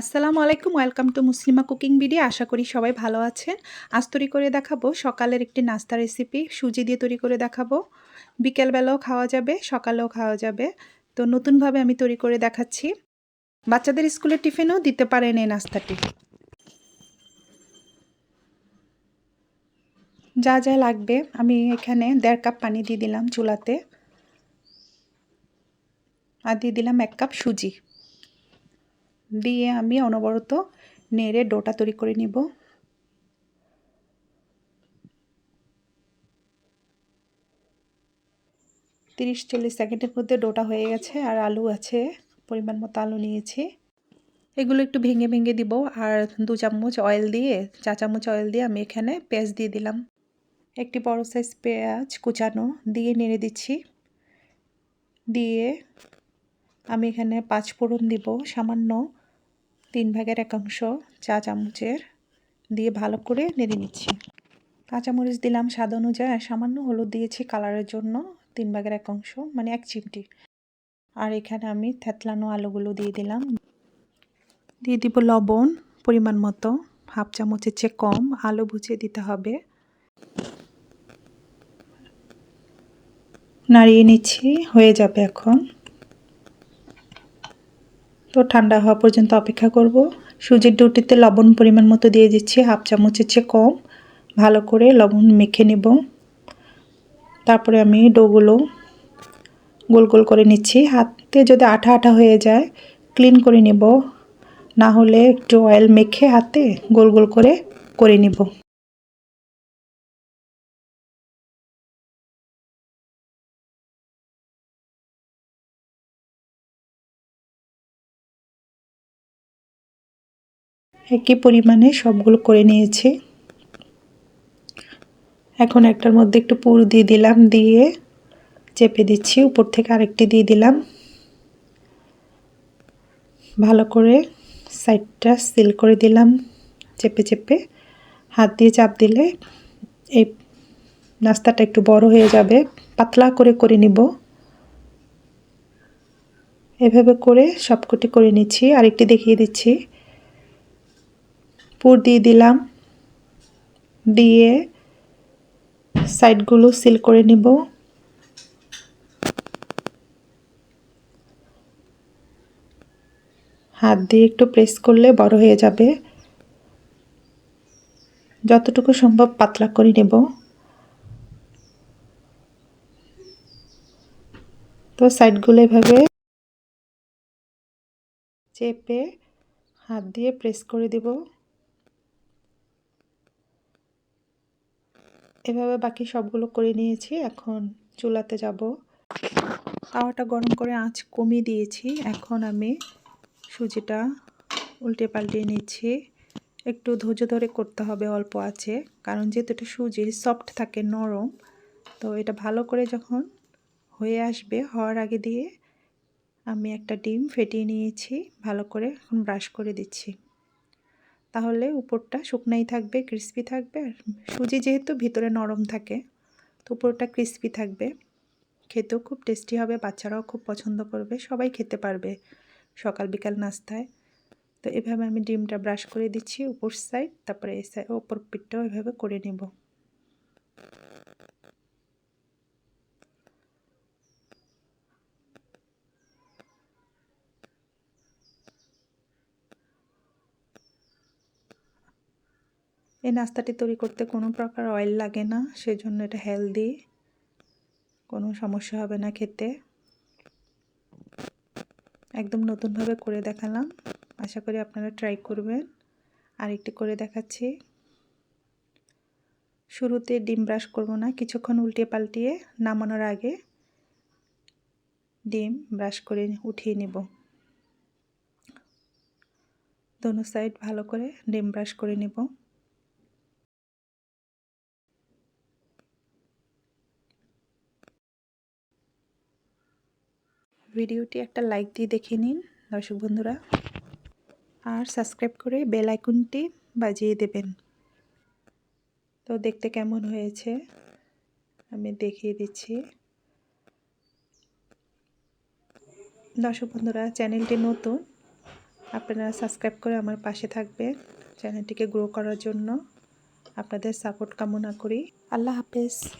আসসালামু আলাইকুম, welcome to Muslima cooking video. আশা করি সবাই ভালো আছেন। আজ তৈরি করে দেখাবো সকালের একটি নাস্তা রেসিপি। সুজি দিয়ে তৈরি করে দেখাবো। বিকেলবেলাও খাওয়া যাবে, সকালেও খাওয়া যাবে। তো নতুনভাবে আমি তৈরি করে দেখাচ্ছি। বাচ্চাদের স্কুলের টিফিনও দিতে পারেন এই নাস্তাটি। যা যা লাগবে, আমি এখানে দেড় কাপ পানি দিয়ে দিলাম চুলাতে। আর দিয়ে দিলাম এক কাপ সুজি। দিয়ে আমি অনবরত নেড়ে ডোটা তৈরি করে নিব। তিরিশ চল্লিশ সেকেন্ডের মধ্যে ডোটা হয়ে গেছে আর আলু আছে, পরিমাণ মতো আলু নিয়েছি। এগুলো একটু ভেঙে ভেঙে দিব আর দু চামচ অয়েল দিয়ে, চা চামচ অয়েল দিয়ে আমি এখানে পেঁয়াজ দিয়ে দিলাম। একটি বড় সাইজ পেঁয়াজ কুচানো দিয়ে নেড়ে দিচ্ছি। দিয়ে আমি এখানে পাঁচ ফোড়ন দিব, সামান্য তিন ভাগের একাংশ চা চামচের দিয়ে ভালো করে নেড়ে নিচ্ছি। কাঁচামরিচ দিলাম স্বাদ অনুযায়ী, আর সামান্য হলুদ দিয়েছি কালারের জন্য, তিন ভাগের একাংশ মানে এক চিমটি। আর এখানে আমি থেতলানো আলুগুলো দিয়ে দিলাম। দিয়ে দিব লবণ, পরিমাণ মতো, হাফ চামচের চেয়ে কম, আলু বুঝিয়ে দিতে হবে। নাড়িয়ে নিচ্ছি, হয়ে যাবে এখন। তো ঠান্ডা হওয়া পর্যন্ত অপেক্ষা করব। সুজির ডুটিতে লবণ পরিমাণ মতো দিয়ে দিচ্ছি, হাফ চামচের চেয়ে কম। ভালো করে লবণ মেখে নেব। তারপরে আমি ডোগুলো গোল গোল করে নিচ্ছি। হাতে যদি আঠা আঠা হয়ে যায়, ক্লিন করে নেব। না হলে একটু অয়েল মেখে হাতে গোল গোল করে করে নিব। একই পরিমাণে সবগুলো করে নিয়েছি। এখন একটার মধ্যে একটু পুর দিয়ে দিলাম, দিয়ে চেপে দিচ্ছি, উপর থেকে আরেকটি দিয়ে দিলাম। ভালো করে সাইডটা সিল করে দিলাম, চেপে চেপে। হাত দিয়ে চাপ দিলে এই নাস্তাটা একটু বড় হয়ে যাবে, পাতলা করে করে নিব। এভাবে করে সবকটি করে নিচ্ছি, আরেকটি দেখিয়ে দিচ্ছি। পুর দিয়ে দিলাম। দিয়ে সাইডগুলো সিল করে নিব। হাত দিয়ে একটু প্রেস করলে বড় হয়ে যাবে। যতটুকু সম্ভব পাতলা করে নেব। তো সাইডগুলো এভাবে চেপে হাত দিয়ে প্রেস করে দেব। এভাবে বাকি সবগুলো করে নিয়েছি। এখন চুলাতে যাব। তাওয়াটা গরম করে আঁচ কমিয়ে দিয়েছি। এখন আমি সুজিটা উল্টে পাল্টে নিচ্ছি। একটু ধৈর্য ধরে করতে হবে অল্প আছে কারণ যেহেতু এটা সুজি সফট থাকে, নরম, তো এটা ভালো করে যখন হয়ে আসবে, হওয়ার আগে দিয়ে আমি একটা ডিম ফেটিয়ে নিয়েছি। ভালো করে এখন ব্রাশ করে দিচ্ছি। তাহলে উপরটা শুকনাই থাকবে ক্রিস্পি থাকবে, আর সুজি যেহেতু ভিতরে নরম থাকে, তো উপরটা ক্রিস্পি থাকবে। খেতেও খুব টেস্টি হবে, বাচ্চারাও খুব পছন্দ করবে, সবাই খেতে পারবে সকাল বিকাল নাস্তায়। তো এভাবে আমি ডিমটা ব্রাশ করে দিচ্ছি উপর সাইড তারপরে এই সাইড ওপর পিঠটাও এভাবে করে নেব। এই নাস্তাটি তৈরি করতে কোনো প্রকার অয়েল লাগে না, সেজন্য এটা হেলদি কোনো সমস্যা হবে না খেতে। একদম নতুনভাবে করে দেখালাম, আশা করি আপনারা ট্রাই করবেন। আরেকটি করে দেখাচ্ছি। শুরুতে ডিম ব্রাশ করব না, কিছুক্ষণ উল্টিয়ে পাল্টিয়ে নামানোর আগে ডিম ব্রাশ করে উঠিয়ে নেব। দোনো সাইড ভালো করে ডিম ব্রাশ করে নেব। ভিডিওটি একটা লাইক দিয়ে দেখে নিন, দর্শক বন্ধুরা। আর সাবস্ক্রাইব করে বেল আইকনটি বাজিয়ে দেবেন। তো দেখতে কেমন হয়েছে? আমি দেখিয়ে দিচ্ছি। দর্শক বন্ধুরা, চ্যানেলটি নতুন, আপনারা সাবস্ক্রাইব করে আমার পাশে থাকবেন চ্যানেলটিকে গ্রো করার জন্য। আপনাদের সাপোর্ট কামনা করি। আল্লাহ হাফেজ।